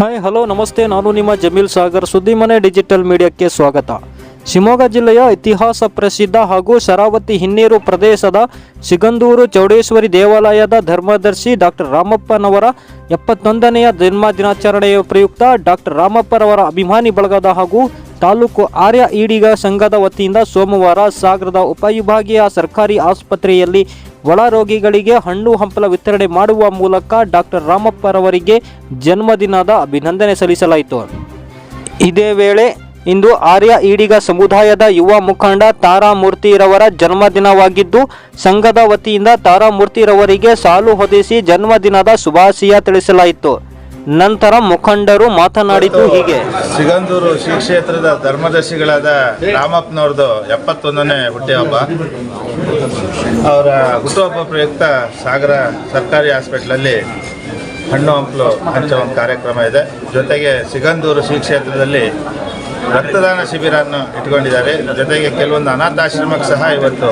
Hi hello ನಮಸ್ತೆ. ನಾನು ನಿಮ್ಮ ಜಮೀಲ್ ಸಾಗರ್ ಸುದ್ದಿಮನೆ ಡಿಜಿಟಲ್ ಮೀಡಿಯಾಕ್ಕೆ ಸ್ವಾಗತ. ಶಿವಮೊಗ್ಗ ಜಿಲ್ಲೆಯ ಇತಿಹಾಸ ಪ್ರಸಿದ್ಧ ಹಾಗೂ ಶರಾವತಿ ಹಿನ್ನೀರು ಪ್ರದೇಶದ ಸಿಗಂದೂರು ಚೌಡೇಶ್ವರಿ ದೇವಾಲಯದ ಧರ್ಮದರ್ಶಿ ಡಾಕ್ಟರ್ ರಾಮಪ್ಪನವರ ಎಪ್ಪತ್ತೊಂದನೆಯ ಜನ್ಮ ದಿನಾಚರಣೆಯ ಪ್ರಯುಕ್ತ ಡಾಕ್ಟರ್ ರಾಮಪ್ಪರವರ ಅಭಿಮಾನಿ ಬಳಗದ ಹಾಗೂ ತಾಲೂಕು ಆರ್ಯ ಈಡಿಗ ಸಂಘದ ವತಿಯಿಂದ ಸೋಮವಾರ ಸಾಗರದ ಉಪವಿಭಾಗೀಯ ಸರ್ಕಾರಿ ಆಸ್ಪತ್ರೆಯಲ್ಲಿ ಒಳ ರೋಗಿಗಳಿಗೆ ಹಣ್ಣು ಹಂಪಲ ವಿತರಣೆ ಮಾಡುವ ಮೂಲಕ ಡಾಕ್ಟರ್ ರಾಮಪ್ಪರವರಿಗೆ ಜನ್ಮದಿನದ ಅಭಿನಂದನೆ ಸಲ್ಲಿಸಲಾಯಿತು. ಇದೇ ವೇಳೆ ಇಂದು ಆರ್ಯ ಈಡಿಗ ಸಮುದಾಯದ ಯುವ ಮುಖಂಡ ತಾರಾಮೂರ್ತಿರವರ ಜನ್ಮದಿನವಾಗಿದ್ದು ಸಂಘದ ವತಿಯಿಂದ ತಾರಾಮೂರ್ತಿರವರಿಗೆ ಸಾಲು ಹೊದಿಸಿ ಜನ್ಮದಿನದ ಶುಭಾಶಯ ತಿಳಿಸಲಾಯಿತು. ನಂತರ ಮುಖಂಡರು ಮಾತನಾಡಿದ್ದು ಹೀಗೆ. ಸಿಗಂದೂರು ಶ್ರೀ ಕ್ಷೇತ್ರದ ಧರ್ಮದರ್ಶಿಗಳಾದ ರಾಮಪ್ಪನವ್ರದ್ದು ಎಪ್ಪತ್ತೊಂದನೇ ಹುಟ್ಟುಹಬ್ಬ. ಅವರ ಹುಟ್ಟುಹಬ್ಬ ಪ್ರಯುಕ್ತ ಸಾಗರ ಸರ್ಕಾರಿ ಹಾಸ್ಪಿಟ್ಲಲ್ಲಿ ಹಣ್ಣು ಹಂಪಲು ಹಂಚುವ ಒಂದು ಕಾರ್ಯಕ್ರಮ ಇದೆ. ಜೊತೆಗೆ ಸಿಗಂದೂರು ಶ್ರೀ ಕ್ಷೇತ್ರದಲ್ಲಿ ರಕ್ತದಾನ ಶಿಬಿರವನ್ನು ಇಟ್ಕೊಂಡಿದ್ದಾರೆ. ಜೊತೆಗೆ ಕೆಲವೊಂದು ಅನಾಥಾಶ್ರಮಕ್ಕೆ ಸಹ ಇವತ್ತು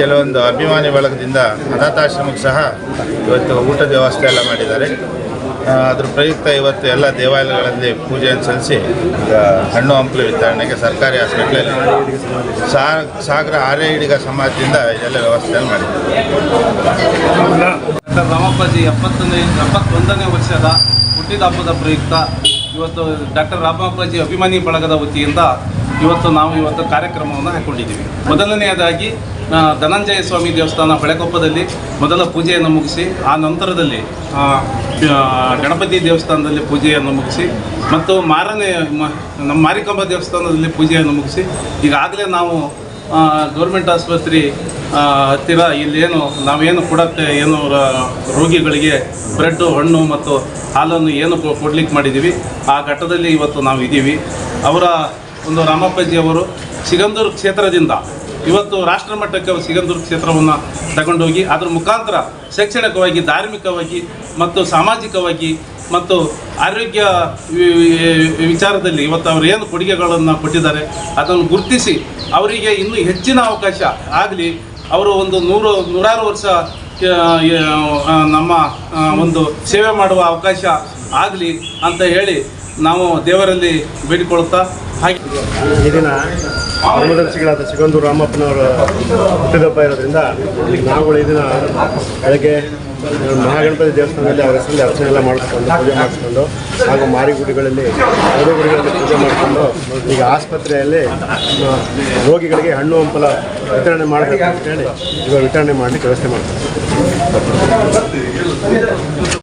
ಕೆಲವೊಂದು ಅಭಿಮಾನಿ ಬಳಗದಿಂದ ಅನಾಥಾಶ್ರಮಕ್ಕೆ ಸಹ ಇವತ್ತು ಊಟದ ವ್ಯವಸ್ಥೆ ಎಲ್ಲ ಮಾಡಿದ್ದಾರೆ. ಅದ್ರ ಪ್ರಯುಕ್ತ ಇವತ್ತು ಎಲ್ಲ ದೇವಾಲಯಗಳಲ್ಲಿ ಪೂಜೆಯನ್ನು ಸಲ್ಲಿಸಿ ಹಣ್ಣು ಹಂಪಲು ವಿತರಣೆಗೆ ಸರ್ಕಾರಿ ಸಾ, ಸಾಗರ ಆರ್ಯ ಹಿಡಿಗ ಸಮಾಜದಿಂದ ಇದೆಲ್ಲ ವ್ಯವಸ್ಥೆಯನ್ನು ಮಾಡಿದ್ದಾರೆ. ರಾಮಪ್ಪಾಜಿ ಎಪ್ಪತ್ತೊಂದನೇ ಎಪ್ಪತ್ತೊಂದನೇ ವರ್ಷದ ಹುಟ್ಟಿದ ಹಬ್ಬದ ಪ್ರಯುಕ್ತ ಇವತ್ತು ಡಾಕ್ಟರ್ ರಾಮಪ್ಪಾಜಿ ಅಭಿಮಾನಿ ಬಳಗದ ವತಿಯಿಂದ ಇವತ್ತು ನಾವು ಇವತ್ತು ಕಾರ್ಯಕ್ರಮವನ್ನು ಹಾಕ್ಕೊಂಡಿದ್ದೀವಿ ಮೊದಲನೆಯದಾಗಿ ಧನಂಜಯ ಸ್ವಾಮಿ ದೇವಸ್ಥಾನ ಹೊಳೆಕೊಪ್ಪದಲ್ಲಿ ಮೊದಲ ಪೂಜೆಯನ್ನು ಮುಗಿಸಿ, ಆ ನಂತರದಲ್ಲಿ ಗಣಪತಿ ದೇವಸ್ಥಾನದಲ್ಲಿ ಪೂಜೆಯನ್ನು ಮುಗಿಸಿ, ಮತ್ತು ಮಾರನೇ ನಮ್ಮ ಮಾರಿಕಾಂಬ ದೇವಸ್ಥಾನದಲ್ಲಿ ಪೂಜೆಯನ್ನು ಮುಗಿಸಿ ಈಗಾಗಲೇ ನಾವು ಗೌರ್ಮೆಂಟ್ ಆಸ್ಪತ್ರೆ ಹತ್ತಿರ ಇಲ್ಲೇನು, ನಾವೇನು ಕೊಡಕ್ಕೆ ಏನು ರೋಗಿಗಳಿಗೆ ಬ್ರೆಡ್ಡು, ಹಣ್ಣು ಮತ್ತು ಹಾಲನ್ನು ಏನು ಕೊಡ್ಲಿಕ್ಕೆ ಮಾಡಿದ್ದೀವಿ, ಆ ಘಟ್ಟದಲ್ಲಿ ಇವತ್ತು ನಾವು ಇದ್ದೀವಿ ಅವರ ಒಂದು ರಾಮಪ್ಪಜಿ ಅವರು ಸಿಗಂದೂರು ಕ್ಷೇತ್ರದಿಂದ. ಇವತ್ತು ರಾಷ್ಟ್ರ ಮಟ್ಟಕ್ಕೆ ಸಿಗಂದೂರು ಕ್ಷೇತ್ರವನ್ನು ತಗೊಂಡೋಗಿ, ಅದರ ಮುಖಾಂತರ ಶೈಕ್ಷಣಿಕವಾಗಿ, ಧಾರ್ಮಿಕವಾಗಿ ಮತ್ತು ಸಾಮಾಜಿಕವಾಗಿ ಮತ್ತು ಆರೋಗ್ಯ ವಿಚಾರದಲ್ಲಿ ಇವತ್ತು ಅವರು ಏನು ಕೊಡುಗೆಗಳನ್ನು ಕೊಟ್ಟಿದ್ದಾರೆ, ಅದನ್ನು ಗುರುತಿಸಿ ಅವರಿಗೆ ಇನ್ನೂ ಹೆಚ್ಚಿನ ಅವಕಾಶ ಆಗಲಿ. ಅವರು ಒಂದು ನೂರು, ನೂರಾರು ವರ್ಷ ನಮ್ಮ ಒಂದು ಸೇವೆ ಮಾಡುವ ಅವಕಾಶ ಆಗಲಿ ಅಂತ ಹೇಳಿ ನಾವು ದೇವರಲ್ಲಿ ಬೇಡಿಕೊಳ್ಳುತ್ತಾ ಹಾಗೆ ಈ ದಿನ ಧರ್ಮದರ್ಶಿಗಳಾದ ಸಿಗಂದೂರು ರಾಮಪ್ಪನವರ ಹುಟ್ಟಿದಪ್ಪ ಇರೋದ್ರಿಂದ ನಾವುಗಳು ಈ ದಿನ ಬೆಳಗ್ಗೆ ಮಹಾಗಣಪತಿ ದೇವಸ್ಥಾನದಲ್ಲಿ ಅವರ ಹೆಸರಲ್ಲಿ ಅರ್ಚನೆ ಎಲ್ಲ ಮಾಡಿಸ್ಕೊಂಡು ಪೂಜೆ ಮಾಡಿಸ್ಕೊಂಡು ಹಾಗೂ ಮಾರಿಗುಡಿಗಳಲ್ಲಿ ಗುಡಿಗಳಲ್ಲಿ ಪೂಜೆ ಮಾಡಿಕೊಂಡು ಈಗ ಆಸ್ಪತ್ರೆಯಲ್ಲಿ ರೋಗಿಗಳಿಗೆ ಹಣ್ಣು ಹಂಪಲ ವಿತರಣೆ ಮಾಡಬೇಕು ಅಂತ ಹೇಳಿ ಇವಾಗ ವಿತರಣೆ ಮಾಡಲಿಕ್ಕೆ ವ್ಯವಸ್ಥೆ ಮಾಡ್ತಾರೆ